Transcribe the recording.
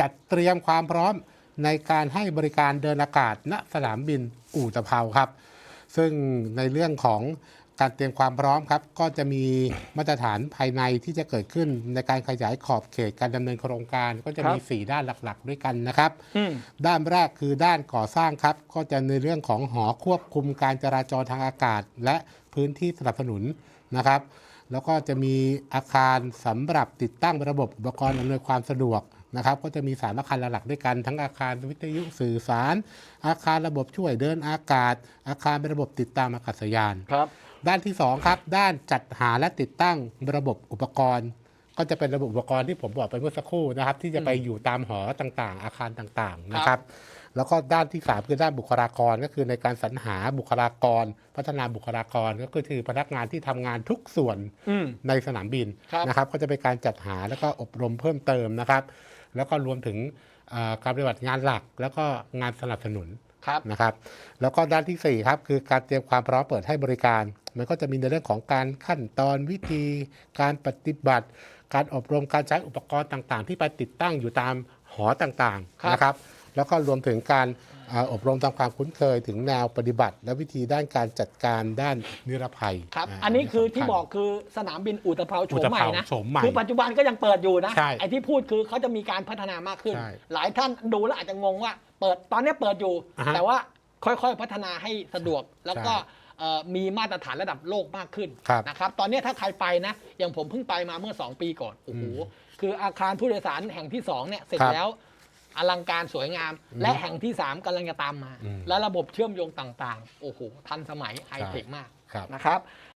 จัดเตรียมความพร้อมในการให้บริการเดินอากาศณสนามบินอู่ตะเภาครับ ซึ่งในเรื่องของการเตรียมความพร้อมครับ ก็จะมีมาตรฐานภายในที่จะเกิดขึ้นในการขยายขอบเขตการดำเนินโครงการ ก็จะมีครับ4ด้านหลักๆ ด้วยกันนะครับอืมด้านแรกคือด้านก่อสร้างครับ ก็จะในเรื่องของหอควบคุมการจราจรทางอากาศ และพื้นที่สนับสนุนนะครับ แล้วก็จะมีอาคารสำหรับติดตั้งระบบอุปกรณ์อำนวยความสะดวก นะครับก็จะมีสามอาคารหลักๆด้วยกันทั้งอาคารวิทยุสื่อสาร อาคารระบบช่วยเดินอากาศ อาคารเป็นระบบติดตามอากาศยาน ครับ ด้านที่2ครับด้านจัดหาและติดตั้งระบบอุปกรณ์ ก็จะเป็นระบบอุปกรณ์ที่ผมบอกไปเมื่อสักครู่นะครับ ที่จะไปอยู่ตามหอต่างๆ อาคารต่างๆนะครับ แล้วก็ด้านที่3คือด้านบุคลากรก็คือในการสรรหาบุคลากร พัฒนาบุคลากรก็คือพนักงานที่ทำงานทุกส่วนอืม ในสนามบินครับ นะครับ ก็จะเป็นการจัดหาแล้วก็อบรมเพิ่มเติมนะครับ แล้วก็รวมถึงเอ่อการปฏิบัติงานหลัก แล้วก็งานสนับสนุนครับนะครับ แล้วก็ด้านทีสี่ 4 ครับ คือการเตรียมความพร้อมเปิดให้บริการ มันก็จะมีในเรื่องของการขั้นตอนวิธี การปฏิบัติ การอบรมการใช้อุปกรณ์ต่างๆ ที่ไปติดตั้งอยู่ตามหอต่างครับๆนะครับ แล้วก็รวมถึงการเอ่ออบรมทำความคุ้นเคยถึงแนวปฏิบัติ และวิธีด้านการจัดการด้านนิรภัยครับาอันนี้คือที่สำญบอกคือสนามบินอุตภเปาโฉอุมตใหม่ภเปานะโฉมใหม่คือปัจจุบันก็ยังเปิดอยู่นะใช่ไอ้ที่พูดคือเขาจะมีการพัฒนามากขึ้นใช่หลายท่านดูแล้วอาจจะงงว่า เปิดตอนนี้เปิดอยู่อ่าฮะแต่ว่าค่อยๆพัฒนาให้สะดวกแล้วก็ใช่เอ่อมีมาตรฐานระดับโลกมากขึ้นครับนะครับตอนนี้ถ้าใครไปนะ อย่างผมเพิ่งไปมาเมื่อ 2 ปีก่อนโอ้โหอืมคืออาคารผู้โดยสารแห่งที่2เนี่ยเสร็จครับแล้ว อลังการสวยงามอืมและแห่งที่ 3กำลังจะตามมาอืมและระบบเชื่อมโยงต่างๆ โอ้โห ทันสมัยไฮเทคมากครับนะครับ